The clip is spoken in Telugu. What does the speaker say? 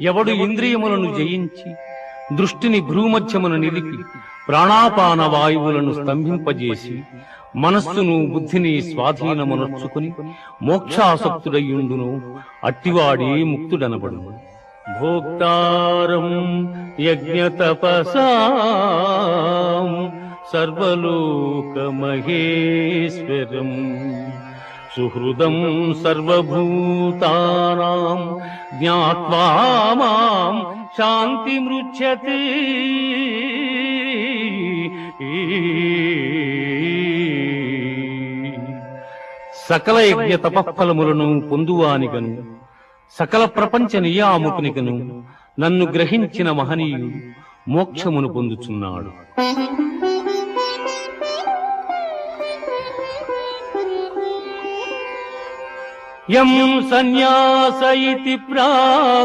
ఎవడు ఇంద్రియములను జయించి దృష్టిని భ్రూమధ్యమును నిలిపి ప్రాణాపాన వాయువులను స్తంభింపజేసి మనస్సును బుద్ధిని స్వాధీనమునర్చుకుని మోక్షాసక్తుడయ్యుండును అట్టివాడే ముక్తుడనబడు భోక్తారం యజ్ఞతపసాం సర్వలోకమహేశ్వరం. సుహృదం సర్వభూతానాం జ్ఞాత్వా మాం శాంతిమృచ్యతే సకల యజ్ఞ తపఫలములను పొందువానికను సకల ప్రపంచ నియామకునిగను నన్ను గ్రహించిన మహనీయుడు మోక్షమును పొందుచున్నాడు యం సన్యాస ఇతి ప్రా